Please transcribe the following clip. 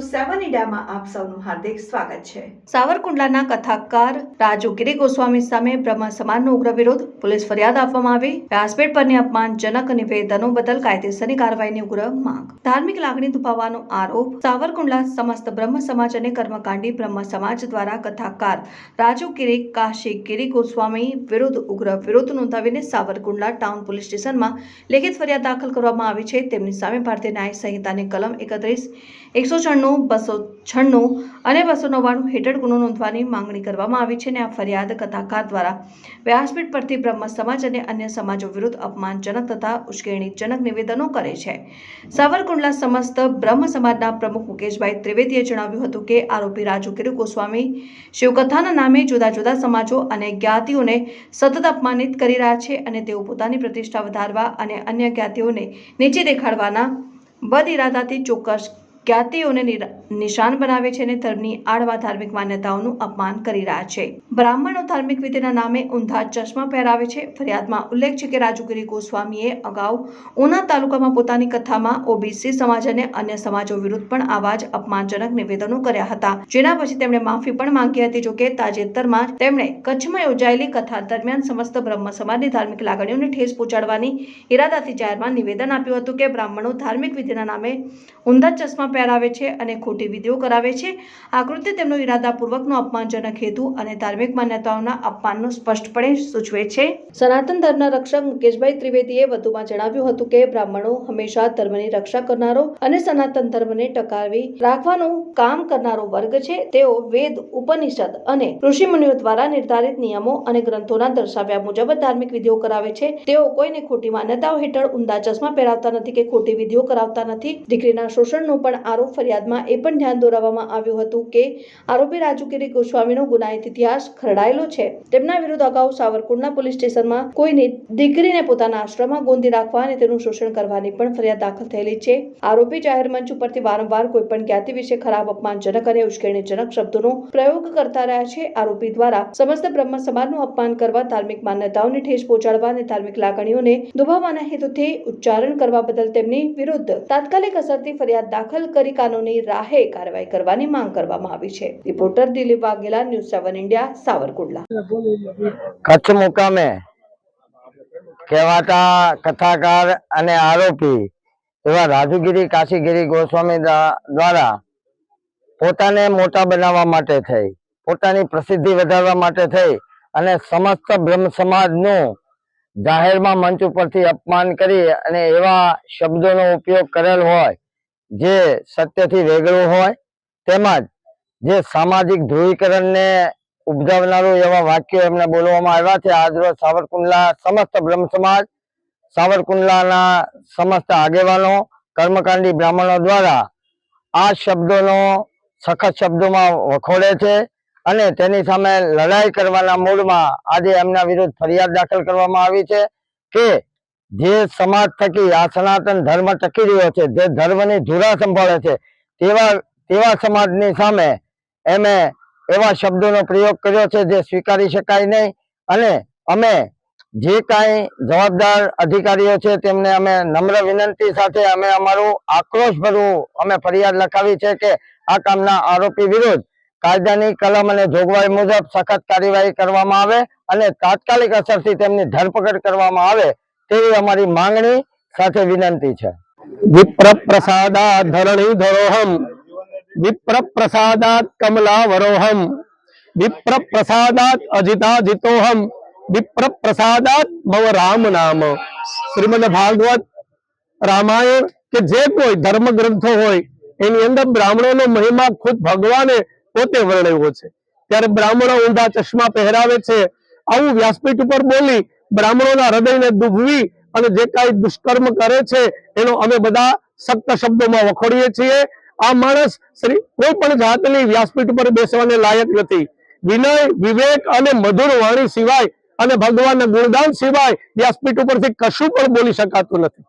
મીડિયામાં આપ સૌનું હાર્દિક સ્વાગત છે. સાવરકુંડલાના કથાકાર રાજુ ગિરી ગોસ્વામી સામે બ્રહ્મ સમાજનો ઉગ્ર વિરોધ પોલીસ ફરિયાદ આપવામાં આવી. વ્યાસપીઠ પરની અપમાનજનક નિવેદનો બદલ કાયદેસરની કાર્યવાહીની ઉગ્ર માંગ. ધાર્મિક લાગણી દુભાવવાનો આરોપ સાવરકુંડલા સમસ્ત બ્રહ્મ સમાજ અને કર્મકાંડી બ્રહ્મ સમાજ દ્વારા કથાકાર રાજુ ગિરી કાશી ગિરી ગોસ્વામી વિરુદ્ધ ઉગ્ર વિરોધ નોંધાવીને સાવરકુંડલા ટાઉન પોલીસ સ્ટેશનમાં લેખિત ફરિયાદ દાખલ કરવામાં આવી છે. તેમની સામે ભારતીય ન્યાય સંહિતાની કલમ એકત્રીસ, એકસો છન્નું બસો છન્નું અને બસો નવ્વાણું હેઠળ ગુનો નોંધવાની માંગણી કરવામાં આવી છે અને આ ફરિયાદ કથાકાર દ્વારા વ્યાસપીઠ પરથી બ્રહ્મ સમાજ અને અન્ય સમાજો વિરુદ્ધ અપમાનજનક તથા ઉશ્કેરણીજનક નિવેદનો કરે છે. સાવરકુંડલા સમસ્ત બ્રહ્મ સમાજના પ્રમુખ મુકેશભાઈ ત્રિવેદીએ જણાવ્યું હતું કે આરોપી રાજુ કિરુ ગોસ્વામી શિવકથાના નામે જુદા જુદા સમાજો અને જ્ઞાતિઓને સતત અપમાનિત કરી રહ્યા છે અને તેઓ પોતાની પ્રતિષ્ઠા વધારવા અને અન્ય જ્ઞાતિઓને નીચે દેખાડવાના બદ ઇરાદાથી ચોક્કસ જ્ઞાતિઓને નિશાન બનાવે છે અને ધર્મની આડવા ધાર્મિક માન્યતાઓનું અપમાન કરી રહ્યા છે. બ્રાહ્મણો ધાર્મિક વિધિના નામે ઊંધા ચશ્મા પહેરાવે છે. ફરિયાદમાં ઉલ્લેખ છે કે રાજુગીરી ગોસ્વામીએ અગાઉ ઉના તાલુકામાં પોતાની કથામાં ઓબીસી સમાજ અને અન્ય સમાજો વિરુદ્ધ પણ આવા જ અપમાનજનક નિવેદનો કર્યા હતા. જેના પછી તેમણે માફી પણ માંગી હતી. જોકે તાજેતરમાં તેમણે કચ્છમાં યોજાયેલી કથા દરમિયાન સમસ્ત બ્રહ્મ સમાજની ધાર્મિક લાગણીઓને ઠેસ પહોંચાડવાની ઇરાદાથી જાહેરમાં નિવેદન આપ્યું હતું કે બ્રાહ્મણો ધાર્મિક વિધિના નામે ઊંધા ચશ્મા પહેરાવે છે અને ખોટી વિધિઓ કરાવે છે. આ કૃત્ય તેમનો ઇરાદાપૂર્વકનો અપમાનજનક હેતુ અને ધાર્મિક માન્યતાઓના અપમાનનું સ્પષ્ટપણે સૂચવે છે. સનાતન ધર્મના રક્ષક મુકેશભાઈ ત્રિવેદીએ વધુમાં જણાવ્યું હતું કે બ્રાહ્મણો હંમેશા ધર્મની રક્ષા કરનારો અને સનાતન ધર્મને ટકાવી રાખવાનું કામ કરનારો વર્ગ છે. તેઓ વેદ, ઉપનિષદ અને ઋષિમુનિઓ દ્વારા નિર્ધારિત નિયમો અને ગ્રંથોના દર્શાવ્યા મુજબ ધાર્મિક વિધિઓ કરાવે છે. તેઓ કોઈને ખોટી માન્યતાઓ હેઠળ ઊંધા ચશ્મા પહેરાવતા નથી કે ખોટી વિધિઓ કરાવતા નથી. દીકરીના શોષણનો પણ આરોપ ફરિયાદમાં એ પણ ધ્યાન દોરાવવામાં આવ્યું હતું કે આરોપી રાજુગીરી ગોસ્વામીનો ગુનાહિત ઇતિહાસ ખરડાયેલો છે. તેમના વિરુદ્ધ અગાઉ સાવરકુંડના પોલીસ સ્ટેશનમાં કોઈની દીકરીને પોતાના આશ્રમમાં ગોંધી રાખવા અને તેનું શોષણ કરવાની પણ ફરિયાદ દાખલ થયેલી છે. આરોપી જાહેર મંચ ઉપરથી વારંવાર કોઈ પણ જ્ઞાતિ વિશે ખરાબ અપમાનજનક અને ઉશ્કેરણીજનક શબ્દોનો પ્રયોગ કરતા રહ્યા છે. આરોપી દ્વારા સમસ્ત બ્રહ્મ સમાજનું અપમાન કરવા ધાર્મિક માન્યતાઓને ઠેસ પહોંચાડવા અને ધાર્મિક લાગણીઓને દુભાવવાના હેતુથી ઉચ્ચારણ કરવા બદલ તેમની વિરુદ્ધ તાત્કાલિક અસરથી ફરિયાદ દાખલ કરી કાનૂની રાહે કાર્યવાહી કરવાની માંગ કરવામાં આવી છે. Reporter Dilip Vaghela news seven India Savarkundla. Kutch મુકામે કહેવાતા કથાકાર અને આરોપી એવા રાજુગીરી કાશીગીરી ગોસ્વામી દ્વારા પોતાને મોટા બનાવવા માટે થઈ, પોતાની પ્રસિદ્ધિ વધારવા માટે થઈ અને સમસ્ત બ્રહ્મ સમાજનું જાહેરમાં મંચ ઉપરથી અપમાન કરી અને એવા શબ્દોનો ઉપયોગ કરેલ હોય જે સત્યથી વેગળું હોય, તેમજ જે સામાજિક ધ્રુવીકરણને ઉપજાવનારું એવા વાક્યો એમને બોલવામાં આવ્યા છે. આજરોજ સાવરકુંડલા સમસ્ત બ્રહ્મ સમાજ, સાવરકુંડલાના સમસ્ત આગેવાનો, કર્મકાંડી બ્રાહ્મણો દ્વારા આ શબ્દોનો સખત શબ્દોમાં વખોડે છે અને તેની સામે લડાઈ કરવાના મૂડમાં આજે એમના વિરુદ્ધ ફરિયાદ દાખલ કરવામાં આવી છે કે જે સમાજ થકી આ સનાતન ધર્મ ટકી રહ્યો છે, જે ધર્મની ધુરા સંભાળે છે, તેવા તેવા સમાજની સામે એમે એવા શબ્દોનો પ્રયોગ કર્યો છે જે સ્વીકારી શકાય નહીં અને અમે જે કાંઈ જવાબદાર અધિકારીઓ છે તેમને અમે નમ્ર વિનંતી સાથે અમે અમારું આક્રોશભર્યું અમે ફરિયાદ લખાવી છે કે આ કામના આરોપી વિરુદ્ધ કાયદાની કલમ અને જોગવાઈ મુજબ સખત કાર્યવાહી કરવામાં આવે અને તાત્કાલિક અસરથી તેમની ધરપકડ કરવામાં આવે તેવી અમારી માંગણી સાથે વિનંતી છે. વિપ્ર પ્રસાદા ધરણી ધરોહમ વિપ્ર પ્રસાદાત કમલાવરોહમ વિપ્ર પ્રસાદાત અજિતા જીતોહમ વિપ્ર પ્રસાદાત ભવ રામ નામ. શ્રીમદ ભાગવત રામાયણ કે જે કોઈ ધર્મ ગ્રંથો હોય, એની અંદર બ્રાહ્મણોનો મહિમા ખુદ ભગવાને પોતે વર્ણવ્યો છે. ત્યારે બ્રાહ્મણો ઊંધા ચશ્મા પહેરાવે છે. આવું વ્યાસપીઠ ઉપર બોલી બ્રાહ્મણોના હૃદયને દુભવી અને જે કાંઈ દુષ્કર્મ કરે છે, એનો અમે બધા સખ્ત શબ્દોમાં વખોડીએ છીએ. આ માણસ શ્રી કોઈ પણ જાતની વ્યાસપીઠ ઉપર બેસવાને લાયક નથી. વિનય, વિવેક અને મધુર વાણી સિવાય અને ભગવાનના ગુણગાન સિવાય વ્યાસપીઠ ઉપરથી કશું પણ બોલી શકાતું નથી.